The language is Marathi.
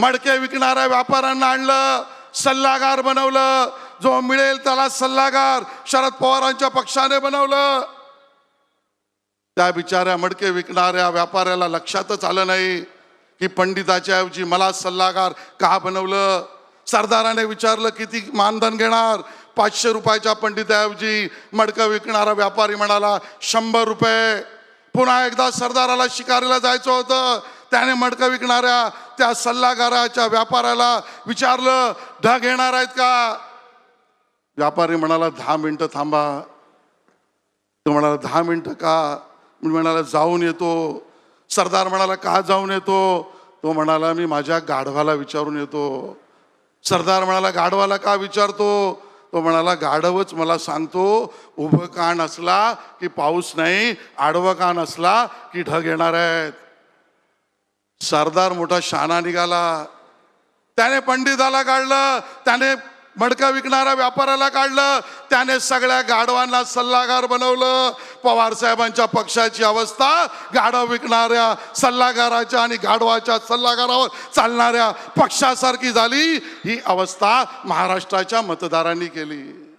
मडके विकणाऱ्या व्यापाऱ्यांना आणलं सल्लागार बनवलं. जो मिळेल त्याला सल्लागार. शरद पवारांच्या पक्षाने बनवलं. त्या बिचाऱ्या मडके विकणाऱ्या व्यापाऱ्याला लक्षातच आलं नाही की पंडिताच्या ऐवजी मला सल्लागार का बनवलं? सरदाराने विचारलं किती मानधन घेणार? पाचशे रुपयाच्या पंडिताऐवजी मडकं विकणारा व्यापारी म्हणाला शंभर रुपये. पुन्हा एकदा सरदाराला शिकारीला जायचं होतं. त्याने मडकं विकणाऱ्या त्या सल्लागाराच्या व्यापाऱ्याला विचारलं ढग येणार आहेत का? व्यापारी म्हणाला दहा मिनटं थांबा. तो म्हणाला दहा मिनटं का? मी म्हणाला जाऊन येतो. सरदार म्हणाला का जाऊन येतो? तो म्हणाला मी माझ्या गाढवाला विचारून येतो. सरदार म्हणाला गाढवाला का विचारतो? तो म्हणाला गाढवच मला सांगतो उभं कान असला की पाऊस नाही आडवं कान असला की ढग येणार आहेत. सरदार मोठा शाना निघाला. त्याने पंडिताला काढलं त्याने मडका विकणाऱ्या व्यापाऱ्याला काढलं त्याने सगळ्या गाढवांना सल्लागार बनवलं. पवार साहेबांच्या पक्षाची अवस्था गाढव विकणाऱ्या सल्लागाराच्या आणि गाढवाच्या सल्लागारावर चालणाऱ्या पक्षासारखी झाली. ही अवस्था महाराष्ट्राच्या मतदारांनी केली.